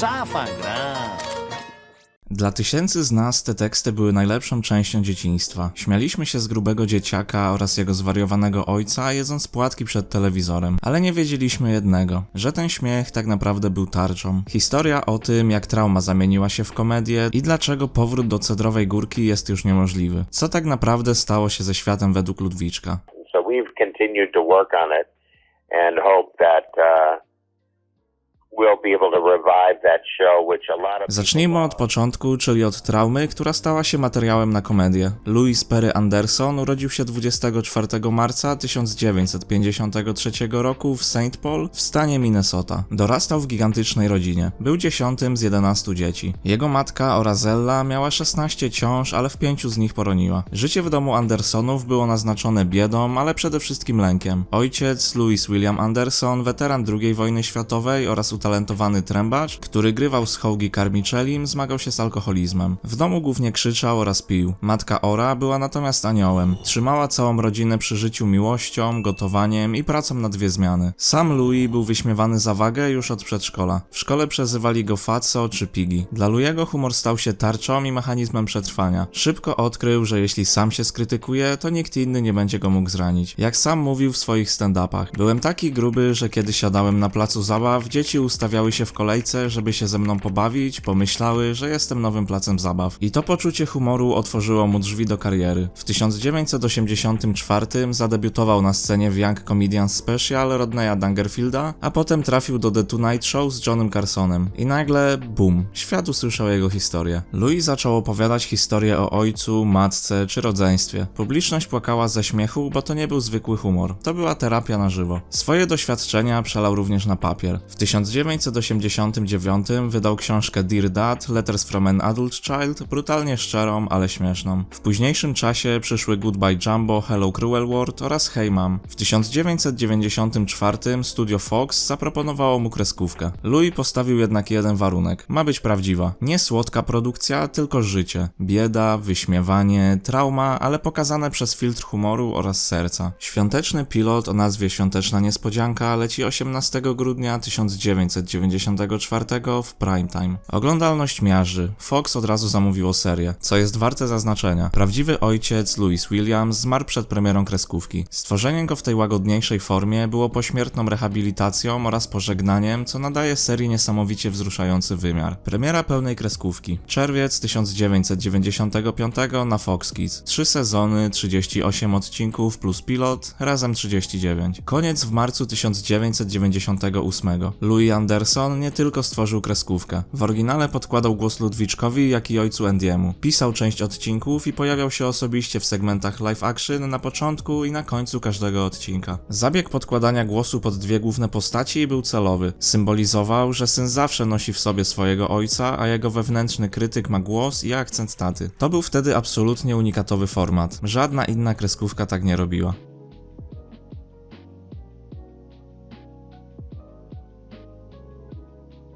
Zafa gra. Dla tysięcy z nas te teksty były najlepszą częścią dzieciństwa. Śmialiśmy się z grubego dzieciaka oraz jego zwariowanego ojca, jedząc płatki przed telewizorem. Ale nie wiedzieliśmy jednego, że ten śmiech tak naprawdę był tarczą. Historia o tym, jak trauma zamieniła się w komedię i dlaczego powrót do Cedrowej Górki jest już niemożliwy. Co tak naprawdę stało się ze światem według Ludwiczka. So we've continued to work on it and hope that uh, Zacznijmy od początku, czyli od traumy, która stała się materiałem na komedię. Louis Perry Anderson urodził się 24 marca 1953 roku w St. Paul w stanie Minnesota. Dorastał w gigantycznej rodzinie. Był dziesiątym z 11 dzieci. Jego matka Orazella miała 16 ciąż, ale w pięciu z nich poroniła. Życie w domu Andersonów było naznaczone biedą, ale przede wszystkim lękiem. Ojciec, Louis William Anderson, weteran II wojny światowej oraz utalentowany trębacz, który grywał z Hoagie Carmichelim, zmagał się z alkoholizmem. W domu głównie krzyczał oraz pił. Matka Ora była natomiast aniołem. Trzymała całą rodzinę przy życiu miłością, gotowaniem i pracą na dwie zmiany. Sam Louis był wyśmiewany za wagę już od przedszkola. W szkole przezywali go Fatso czy Piggy. Dla Louiego humor stał się tarczą i mechanizmem przetrwania. Szybko odkrył, że jeśli sam się skrytykuje, to nikt inny nie będzie go mógł zranić. Jak sam mówił w swoich stand-upach. Byłem taki gruby, że kiedy siadałem na placu zabaw, dzieci ustawiały się w kolejce, żeby się ze mną pobawić, pomyślały, że jestem nowym placem zabaw. I to poczucie humoru otworzyło mu drzwi do kariery. W 1984 zadebiutował na scenie w Young Comedian Special Rodneya Dangerfielda, a potem trafił do The Tonight Show z Johnem Carsonem. I nagle, bum, świat usłyszał jego historię. Louis zaczął opowiadać historię o ojcu, matce czy rodzeństwie. Publiczność płakała ze śmiechu, bo to nie był zwykły humor. To była terapia na żywo. Swoje doświadczenia przelał również na papier. W 1989 wydał książkę Dear Dad, Letters from an Adult Child, brutalnie szczerą, ale śmieszną. W późniejszym czasie przyszły Goodbye Jumbo, Hello Cruel World oraz Hey Mom. W 1994 studio Fox zaproponowało mu kreskówkę. Louis postawił jednak jeden warunek. Ma być prawdziwa. Nie słodka produkcja, tylko życie. Bieda, wyśmiewanie, trauma, ale pokazane przez filtr humoru oraz serca. Świąteczny pilot o nazwie Świąteczna Niespodzianka leci 18 grudnia 1994 w primetime. Oglądalność miaży. Fox od razu zamówiło serię, co jest warte zaznaczenia. Prawdziwy ojciec, Louis Williams, zmarł przed premierą kreskówki. Stworzenie go w tej łagodniejszej formie było pośmiertną rehabilitacją oraz pożegnaniem, co nadaje serii niesamowicie wzruszający wymiar. Premiera pełnej kreskówki. Czerwiec 1995 na Fox Kids. Trzy sezony, 38 odcinków plus pilot, razem 39. Koniec w marcu 1998. Louis Anderson nie tylko stworzył kreskówkę. W oryginale podkładał głos Ludwiczkowi, jak i ojcu Andiemu. Pisał część odcinków i pojawiał się osobiście w segmentach live action na początku i na końcu każdego odcinka. Zabieg podkładania głosu pod dwie główne postaci był celowy. Symbolizował, że syn zawsze nosi w sobie swojego ojca, a jego wewnętrzny krytyk ma głos i akcent taty. To był wtedy absolutnie unikatowy format. Żadna inna kreskówka tak nie robiła.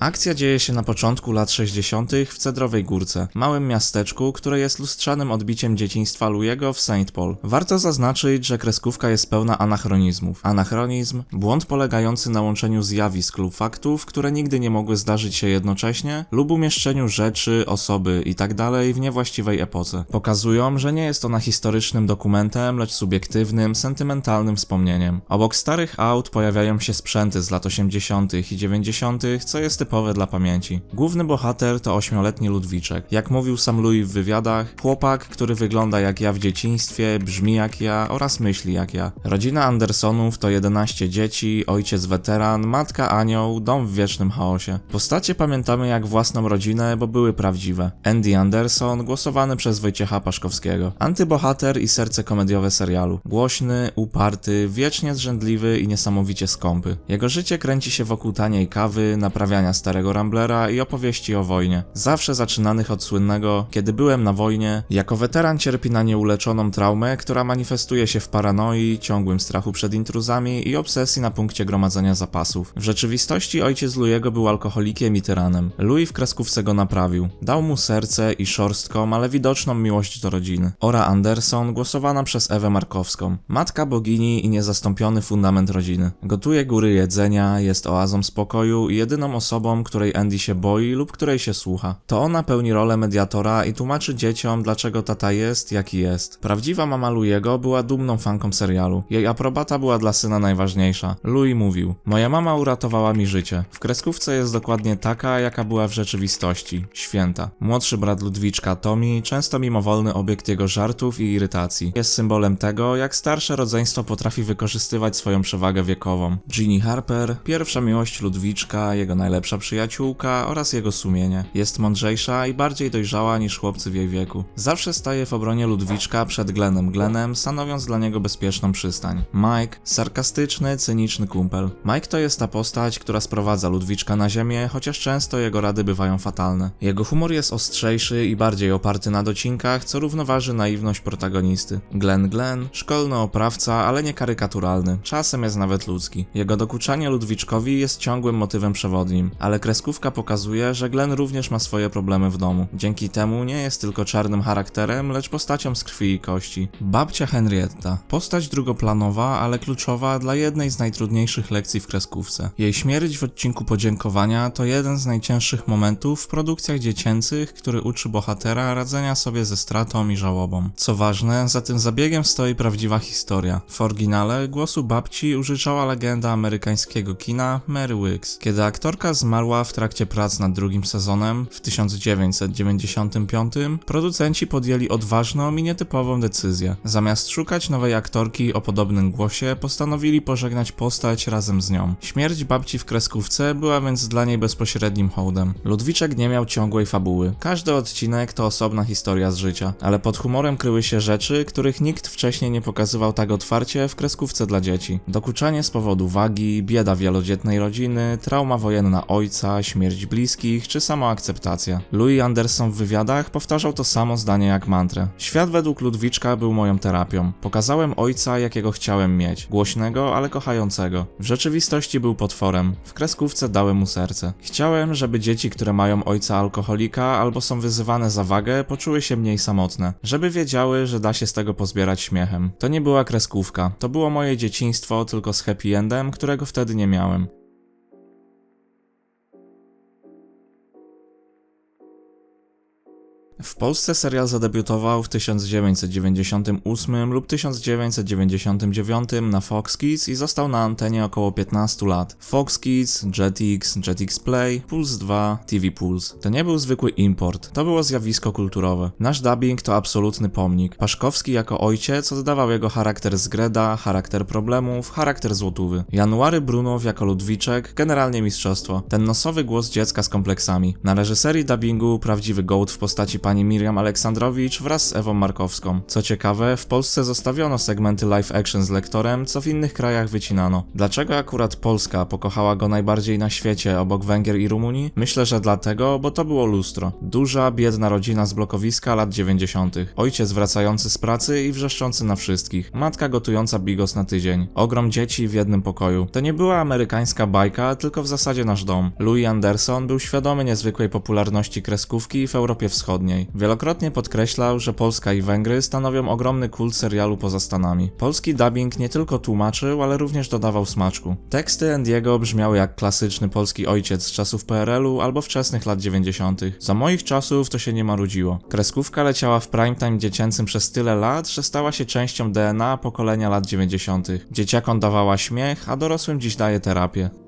Akcja dzieje się na początku lat 60. w Cedrowej Górce, małym miasteczku, które jest lustrzanym odbiciem dzieciństwa Louiego w St. Paul. Warto zaznaczyć, że kreskówka jest pełna anachronizmów. Anachronizm, błąd polegający na łączeniu zjawisk lub faktów, które nigdy nie mogły zdarzyć się jednocześnie, lub umieszczeniu rzeczy, osoby itd. w niewłaściwej epoce. Pokazują, że nie jest ona historycznym dokumentem, lecz subiektywnym, sentymentalnym wspomnieniem. Obok starych aut pojawiają się sprzęty z lat 80. i 90., co jest typowe dla pamięci. Główny bohater to ośmioletni Ludwiczek. Jak mówił sam Louis w wywiadach, chłopak, który wygląda jak ja w dzieciństwie, brzmi jak ja oraz myśli jak ja. Rodzina Andersonów to 11 dzieci, ojciec weteran, matka anioł, dom w wiecznym chaosie. Postacie pamiętamy jak własną rodzinę, bo były prawdziwe. Andy Anderson, głosowany przez Wojciecha Paszkowskiego. Antybohater i serce komediowe serialu. Głośny, uparty, wiecznie zrzędliwy i niesamowicie skąpy. Jego życie kręci się wokół taniej kawy, naprawiania starego Ramblera i opowieści o wojnie. Zawsze zaczynanych od słynnego Kiedy byłem na wojnie, jako weteran cierpi na nieuleczoną traumę, która manifestuje się w paranoi, ciągłym strachu przed intruzami i obsesji na punkcie gromadzenia zapasów. W rzeczywistości ojciec Louiego był alkoholikiem i tyranem. Louis w kreskówce go naprawił. Dał mu serce i szorstką, ale widoczną miłość do rodziny. Ora Anderson, głosowana przez Ewę Markowską. Matka bogini i niezastąpiony fundament rodziny. Gotuje góry jedzenia, jest oazą spokoju i jedyną osobą, osobą, której Andy się boi lub której się słucha. To ona pełni rolę mediatora i tłumaczy dzieciom, dlaczego tata jest, jaki jest. Prawdziwa mama Louiego była dumną fanką serialu. Jej aprobata była dla syna najważniejsza. Louis mówił: Moja mama uratowała mi życie. W kreskówce jest dokładnie taka, jaka była w rzeczywistości święta. Młodszy brat Ludwiczka, Tommy, często mimowolny obiekt jego żartów i irytacji. Jest symbolem tego, jak starsze rodzeństwo potrafi wykorzystywać swoją przewagę wiekową. Ginny Harper, pierwsza miłość Ludwiczka, jego najlepsza przyjaciółka oraz jego sumienie. Jest mądrzejsza i bardziej dojrzała niż chłopcy w jej wieku. Zawsze staje w obronie Ludwiczka przed Glenem Glenem, stanowiąc dla niego bezpieczną przystań. Mike, sarkastyczny, cyniczny kumpel. Mike to jest ta postać, która sprowadza Ludwiczka na ziemię, chociaż często jego rady bywają fatalne. Jego humor jest ostrzejszy i bardziej oparty na docinkach, co równoważy naiwność protagonisty. Glenn Glenn, szkolny oprawca, ale nie karykaturalny, czasem jest nawet ludzki. Jego dokuczanie Ludwiczkowi jest ciągłym motywem przewodnim, ale kreskówka pokazuje, że Glenn również ma swoje problemy w domu. Dzięki temu nie jest tylko czarnym charakterem, lecz postacią z krwi i kości. Babcia Henrietta. Postać drugoplanowa, ale kluczowa dla jednej z najtrudniejszych lekcji w kreskówce. Jej śmierć w odcinku podziękowania to jeden z najcięższych momentów w produkcjach dziecięcych, który uczy bohatera radzenia sobie ze stratą i żałobą. Co ważne, za tym zabiegiem stoi prawdziwa historia. W oryginale głosu babci użyczała legenda amerykańskiego kina Mary Wicks. Kiedy aktorka zmarła w trakcie prac nad drugim sezonem w 1995, producenci podjęli odważną i nietypową decyzję. Zamiast szukać nowej aktorki o podobnym głosie, postanowili pożegnać postać razem z nią. Śmierć babci w kreskówce była więc dla niej bezpośrednim hołdem. Ludwiczek nie miał ciągłej fabuły. Każdy odcinek to osobna historia z życia, ale pod humorem kryły się rzeczy, których nikt wcześniej nie pokazywał tak otwarcie w kreskówce dla dzieci. Dokuczanie z powodu wagi, bieda wielodzietnej rodziny, trauma wojenna ojca, śmierć bliskich czy samoakceptacja. Louis Anderson w wywiadach powtarzał to samo zdanie jak mantrę. Świat według Ludwiczka był moją terapią. Pokazałem ojca, jakiego chciałem mieć. Głośnego, ale kochającego. W rzeczywistości był potworem. W kreskówce dałem mu serce. Chciałem, żeby dzieci, które mają ojca alkoholika albo są wyzywane za wagę, poczuły się mniej samotne. Żeby wiedziały, że da się z tego pozbierać śmiechem. To nie była kreskówka. To było moje dzieciństwo, tylko z happy endem, którego wtedy nie miałem. W Polsce serial zadebiutował w 1998 lub 1999 na Fox Kids i został na antenie około 15 lat. Fox Kids, Jetix, Jetix Play, Puls 2, TV Puls. To nie był zwykły import, to było zjawisko kulturowe. Nasz dubbing to absolutny pomnik. Paszkowski jako ojciec oddawał jego charakter zgreda, charakter problemów, charakter złotówy. January Brunow jako Ludwiczek, generalnie mistrzostwo. Ten nosowy głos dziecka z kompleksami. Na reżyserii dubbingu prawdziwy gołd w postaci pani Miriam Aleksandrowicz wraz z Ewą Markowską. Co ciekawe, w Polsce zostawiono segmenty live action z lektorem, co w innych krajach wycinano. Dlaczego akurat Polska pokochała go najbardziej na świecie obok Węgier i Rumunii? Myślę, że dlatego, bo to było lustro. Duża, biedna rodzina z blokowiska lat 90. Ojciec wracający z pracy i wrzeszczący na wszystkich. Matka gotująca bigos na tydzień. Ogrom dzieci w jednym pokoju. To nie była amerykańska bajka, tylko w zasadzie nasz dom. Louis Anderson był świadomy niezwykłej popularności kreskówki w Europie Wschodniej. Wielokrotnie podkreślał, że Polska i Węgry stanowią ogromny kult serialu poza Stanami. Polski dubbing nie tylko tłumaczył, ale również dodawał smaczku. Teksty Andiego brzmiały jak klasyczny polski ojciec z czasów PRL-u albo wczesnych lat 90. Za moich czasów to się nie marudziło. Kreskówka leciała w primetime dziecięcym przez tyle lat, że stała się częścią DNA pokolenia lat 90. Dzieciakom dawała śmiech, a dorosłym dziś daje terapię.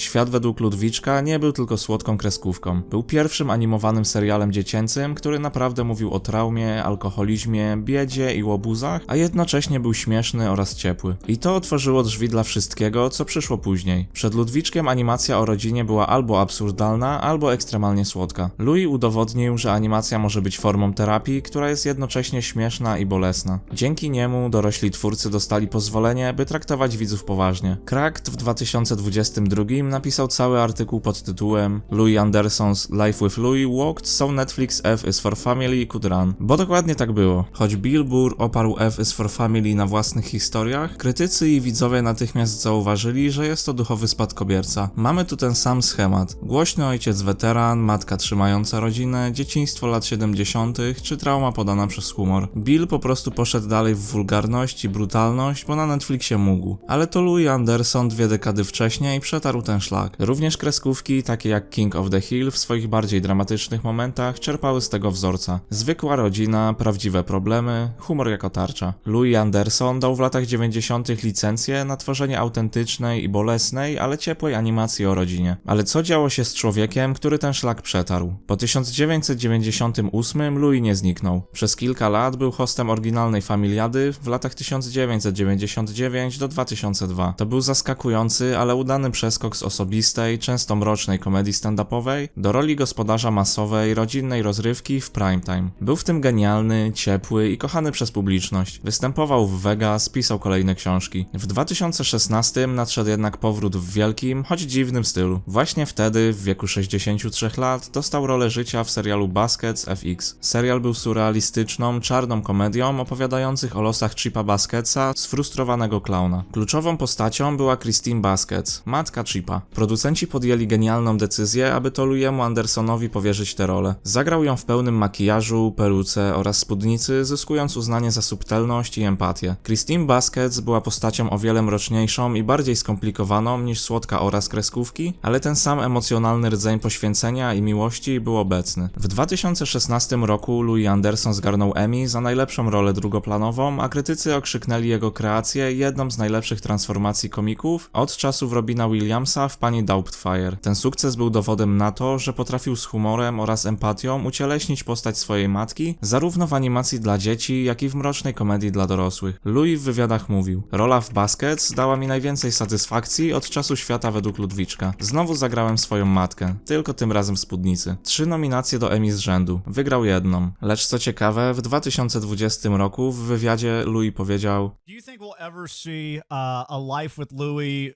Świat według Ludwiczka nie był tylko słodką kreskówką. Był pierwszym animowanym serialem dziecięcym, który naprawdę mówił o traumie, alkoholizmie, biedzie i łobuzach, a jednocześnie był śmieszny oraz ciepły. I to otworzyło drzwi dla wszystkiego, co przyszło później. Przed Ludwiczkiem animacja o rodzinie była albo absurdalna, albo ekstremalnie słodka. Louis udowodnił, że animacja może być formą terapii, która jest jednocześnie śmieszna i bolesna. Dzięki niemu dorośli twórcy dostali pozwolenie, by traktować widzów poważnie. Krakt w 2022 napisał cały artykuł pod tytułem Louis Anderson's Life with Louis Walked, so Netflix F is for Family could run. Bo dokładnie tak było. Choć Bill Burr oparł F is for Family na własnych historiach, krytycy i widzowie natychmiast zauważyli, że jest to duchowy spadkobierca. Mamy tu ten sam schemat. Głośny ojciec weteran, matka trzymająca rodzinę, dzieciństwo lat 70. czy trauma podana przez humor. Bill po prostu poszedł dalej w wulgarność i brutalność, bo na Netflixie mógł. Ale to Louis Anderson dwie dekady wcześniej przetarł ten szlak. Również kreskówki, takie jak King of the Hill, w swoich bardziej dramatycznych momentach czerpały z tego wzorca. Zwykła rodzina, prawdziwe problemy, humor jako tarcza. Louis Anderson dał w latach 90. licencję na tworzenie autentycznej i bolesnej, ale ciepłej animacji o rodzinie. Ale co działo się z człowiekiem, który ten szlak przetarł? Po 1998 Louis nie zniknął. Przez kilka lat był hostem oryginalnej Familiady w latach 1999 do 2002. To był zaskakujący, ale udany przeskok z osobistej, często mrocznej komedii stand-upowej do roli gospodarza masowej, rodzinnej rozrywki w primetime. Był w tym genialny, ciepły i kochany przez publiczność. Występował w Vegas, pisał kolejne książki. W 2016 nadszedł jednak powrót w wielkim, choć dziwnym stylu. Właśnie wtedy, w wieku 63 lat, dostał rolę życia w serialu Baskets FX. Serial był surrealistyczną, czarną komedią opowiadających o losach Chipa Basketsa, sfrustrowanego klauna. Kluczową postacią była Christine Baskets, matka Chipa. Producenci podjęli genialną decyzję, aby to Louiemu Andersonowi powierzyć tę rolę. Zagrał ją w pełnym makijażu, peruce oraz spódnicy, zyskując uznanie za subtelność i empatię. Christine Baskets była postacią o wiele mroczniejszą i bardziej skomplikowaną niż słodka oraz kreskówki, ale ten sam emocjonalny rdzeń poświęcenia i miłości był obecny. W 2016 roku Louis Anderson zgarnął Emmy za najlepszą rolę drugoplanową, a krytycy okrzyknęli jego kreację jedną z najlepszych transformacji komików od czasów Robina Williamsa w Pani Doubtfire. Ten sukces był dowodem na to, że potrafił z humorem oraz empatią ucieleśnić postać swojej matki, zarówno w animacji dla dzieci, jak i w mrocznej komedii dla dorosłych. Louis w wywiadach mówił: Rola w Baskets dała mi najwięcej satysfakcji od czasu świata według Ludwiczka. Znowu zagrałem swoją matkę, tylko tym razem w spódnicy. Trzy nominacje do Emmy z rzędu, wygrał jedną. Lecz co ciekawe, w 2020 roku w wywiadzie Louis powiedział: Do you think we'll ever see uh, a Life with Louie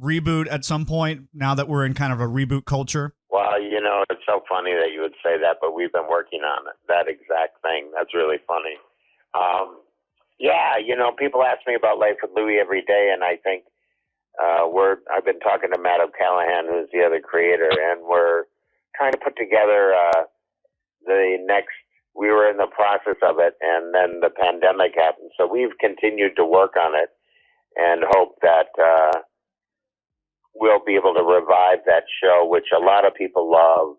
reboot at some point now that we're in kind of a reboot culture? Well, you know, it's so funny that you would say that, but we've been working on it, that exact thing. That's really funny. Um, yeah, you know, people ask me about Life with Louis every day, and I think uh, we're. I've been talking to Matt O'Callahan, who's the other creator, and we're trying to put together uh, the next. We were in the process of it, and then the pandemic happened, so we've continued to work on it, and hope that. Uh, we'll be able to revive that show, which a lot of people love,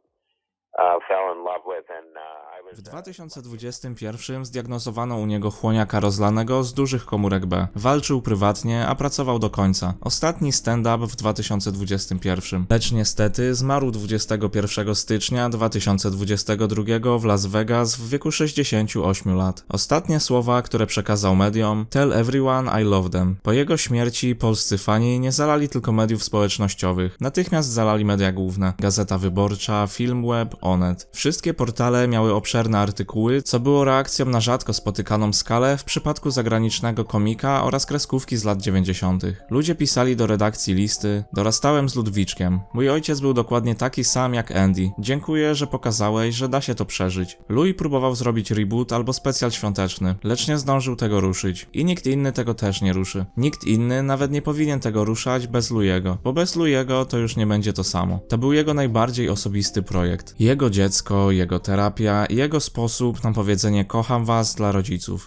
uh, fell in love with, and uh. W 2021 zdiagnozowano u niego chłoniaka rozlanego z dużych komórek B. Walczył prywatnie, a pracował do końca. Ostatni stand-up w 2021. Lecz niestety zmarł 21 stycznia 2022 w Las Vegas w wieku 68 lat. Ostatnie słowa, które przekazał mediom: Tell everyone I love them. Po jego śmierci polscy fani nie zalali tylko mediów społecznościowych. Natychmiast zalali media główne. Gazeta Wyborcza, Filmweb, Onet. Wszystkie portale miały obszerne artykuły, co było reakcją na rzadko spotykaną skalę w przypadku zagranicznego komika oraz kreskówki z lat 90. Ludzie pisali do redakcji listy, dorastałem z Ludwiczkiem. Mój ojciec był dokładnie taki sam jak Andy. Dziękuję, że pokazałeś, że da się to przeżyć. Louis próbował zrobić reboot albo specjal świąteczny, lecz nie zdążył tego ruszyć. I nikt inny tego też nie ruszy. Nikt inny nawet nie powinien tego ruszać bez Louiego, bo bez Louiego to już nie będzie to samo. To był jego najbardziej osobisty projekt. Jego dziecko, jego terapia i jego sposób na powiedzenie kocham was dla rodziców.